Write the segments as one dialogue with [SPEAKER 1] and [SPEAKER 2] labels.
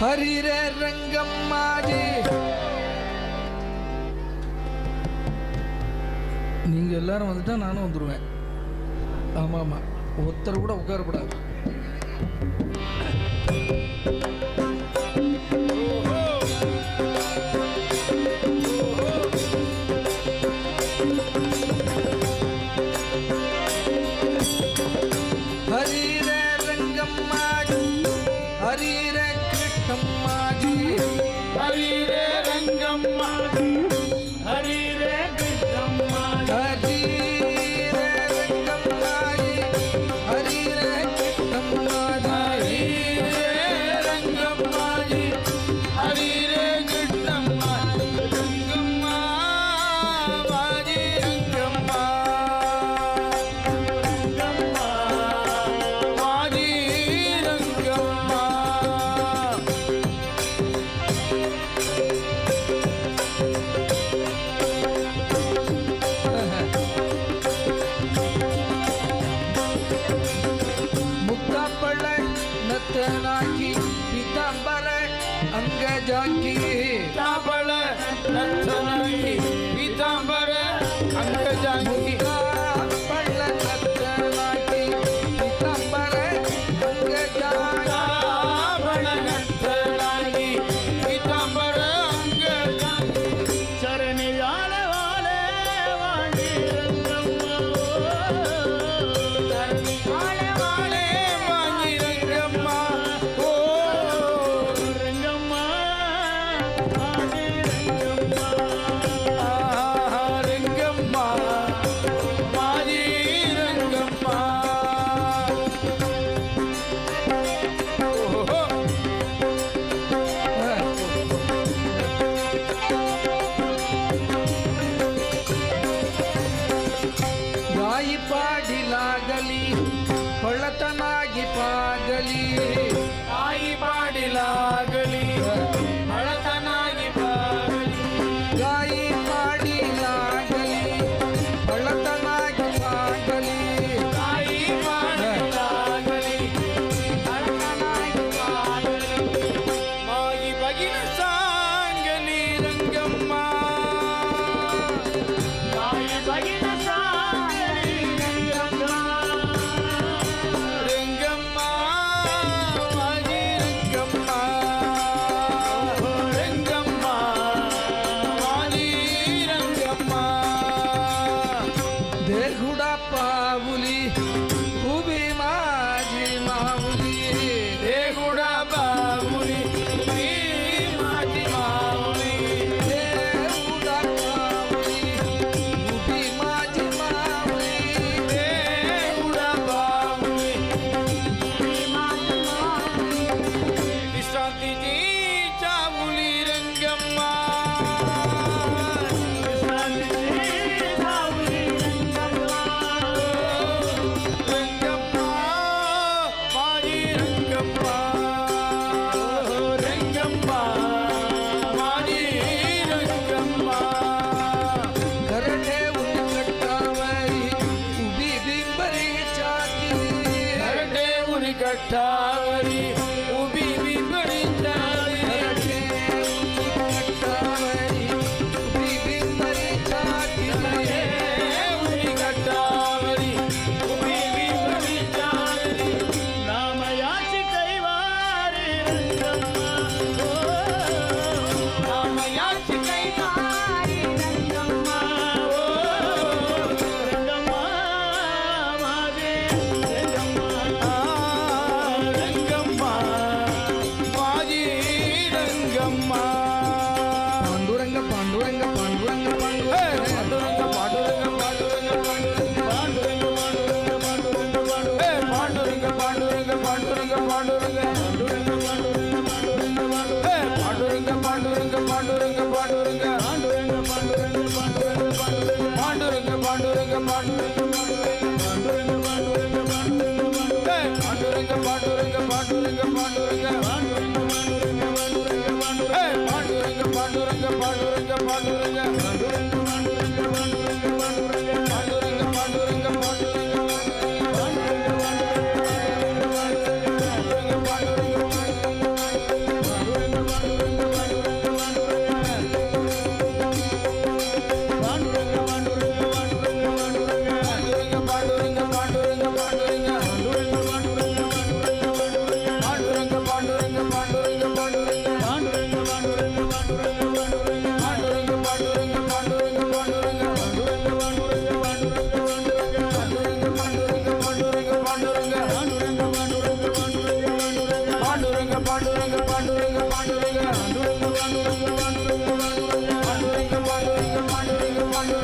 [SPEAKER 1] ஹரிர ரங்கம் நீங்கள் எல்லாரும் வந்துட்டா நானும் வந்துடுவேன் ஆமாம். ஆமாம் ஒருத்தர் கூட உட்காரப்படாது
[SPEAKER 2] Muhammad
[SPEAKER 1] Santa Maria. ದೇಗುಡಪ್ಪ ಹುಲಿ ಹುಬಿ ಮಾ
[SPEAKER 2] விட்டாரே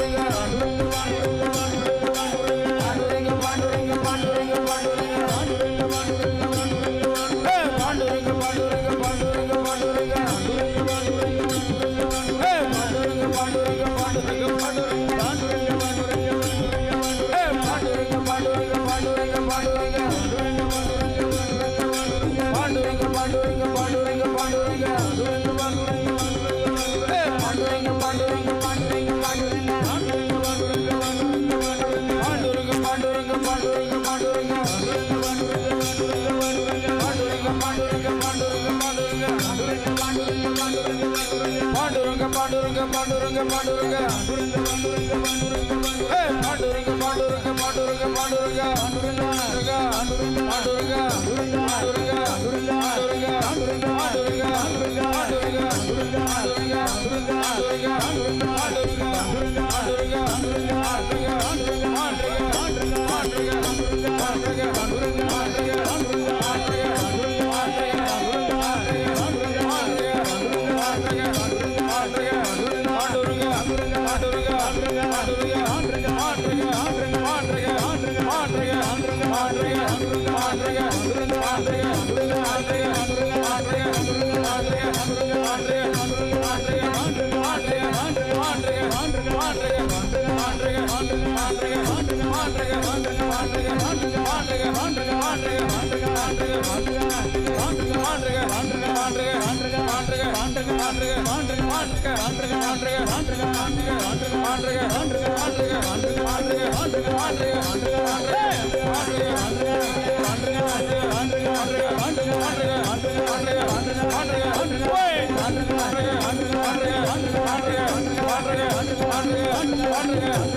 [SPEAKER 2] Yeah. ஆண்டுகள் ஆண்டுகள் ஆண்டுகள் ஆண்டுகள் ஆண்டுகள் ஆண்டுகள் ஆண்டுகள் ஆண்டுகள் ஆண்டுகள்
[SPEAKER 3] ஆண்டுகள்
[SPEAKER 2] ஆண்டுகள்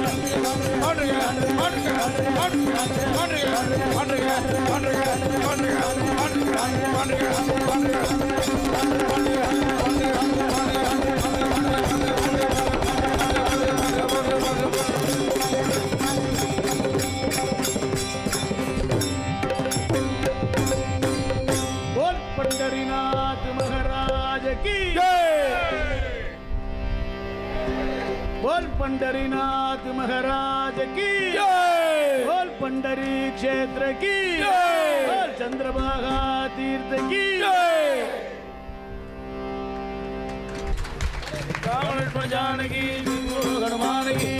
[SPEAKER 3] पंडरीनाथ महाराज की
[SPEAKER 2] जय!
[SPEAKER 3] बोल पंढरीनाथ महाराज की बोल पंढरी क्षेत्र की बोल चंद्रभागा तीर्थ की
[SPEAKER 2] राम लक्ष्मण जानकी हनुमान की